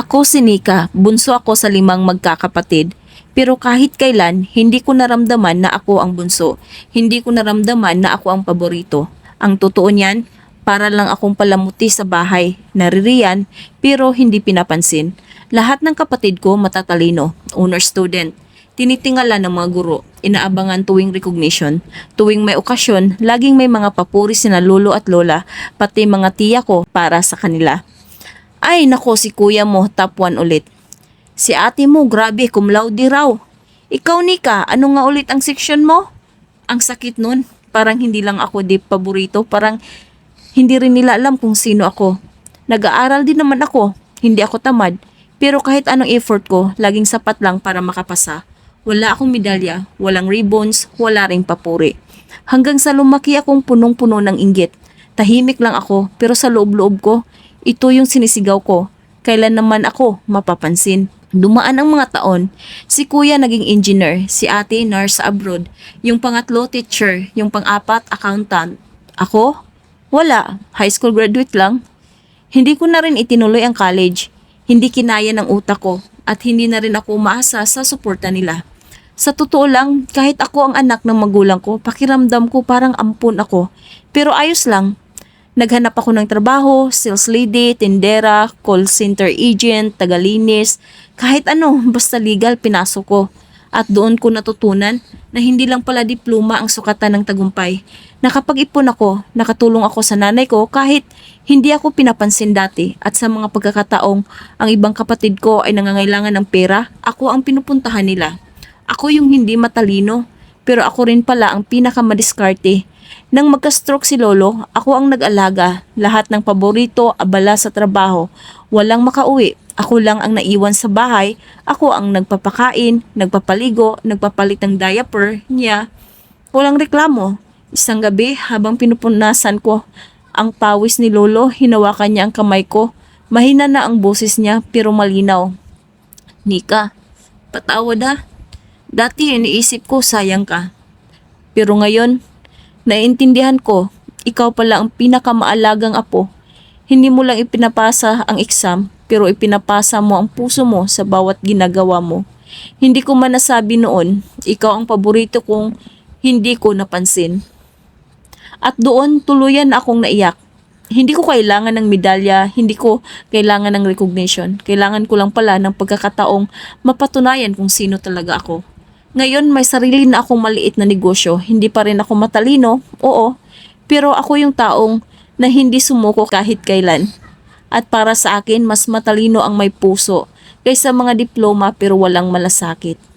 Ako si Nika, bunso ako sa limang magkakapatid. Pero kahit kailan, hindi ko naramdaman na ako ang bunso. Hindi ko naramdaman na ako ang paborito. Ang totoo niyan, para lang akong palamuti sa bahay. Naririyan, pero hindi pinapansin. Lahat ng kapatid ko matatalino, honor student. Tinitingala ng mga guro, inaabangan tuwing recognition. Tuwing may okasyon, laging may mga papuri sina lolo at lola, pati mga tiya ko para sa kanila. Ay nako si kuya mo, top 1 ulit. Si ate mo, grabe, cum raw. Ikaw Nika, ano nga ulit ang section mo? Ang sakit nun, parang hindi lang ako di paborito, parang hindi rin nila alam kung sino ako. Nag-aaral din naman ako, hindi ako tamad. Pero kahit anong effort ko, laging sapat lang para makapasa. Wala akong medalya, walang ribbons, wala ring papuri. Hanggang sa lumaki akong punong-puno ng inggit. Tahimik lang ako, pero sa loob-loob ko, ito yung sinisigaw ko. Kailan naman ako mapapansin? Dumaan ang mga taon, si kuya naging engineer, si ate nurse abroad, yung pangatlo teacher, yung pang-apat accountant. Ako? Wala, high school graduate lang. Hindi ko na rin itinuloy ang college. Hindi kinaya ng utak ko at hindi na rin ako umaasa sa suporta nila. Sa totoo lang, kahit ako ang anak ng magulang ko, pakiramdam ko parang ampun ako. Pero ayos lang. Naghanap ako ng trabaho, sales lady, tindera, call center agent, tagalinis, kahit ano, basta legal, pinasok ko. At doon ko natutunan na hindi lang pala diploma ang sukatan ng tagumpay. Nakapag-ipon ako, nakatulong ako sa nanay ko kahit hindi ako pinapansin dati at sa mga pagkakataong ang ibang kapatid ko ay nangangailangan ng pera, ako ang pinupuntahan nila. Ako yung hindi matalino, pero ako rin pala ang pinakamadiskarte. Nang magka-stroke si Lolo, ako ang nag-alaga. Lahat ng paborito, abala sa trabaho. Walang makauwi. Ako lang ang naiwan sa bahay. Ako ang nagpapakain, nagpapaligo, nagpapalit ng diaper niya. Walang reklamo. Isang gabi, habang pinupunasan ko ang pawis ni Lolo, hinawakan niya ang kamay ko. Mahina na ang boses niya, pero malinaw. Nika, patawad ha. Dati iniisip ko sayang ka. Pero ngayon, naiintindihan ko, ikaw pala ang pinakamaalagang apo. Hindi mo lang ipinapasa ang exam, pero ipinapasa mo ang puso mo sa bawat ginagawa mo. Hindi ko man nasabi noon, ikaw ang paborito kong hindi ko napansin. At doon tuluyan akong naiyak. Hindi ko kailangan ng medalya, hindi ko kailangan ng recognition. Kailangan ko lang pala ng pagkakataong mapatunayan kung sino talaga ako. Ngayon may sarili na akong maliit na negosyo. Hindi pa rin ako matalino, oo. Pero ako yung taong na hindi sumuko kahit kailan. At para sa akin, mas matalino ang may puso kaysa mga diploma pero walang malasakit.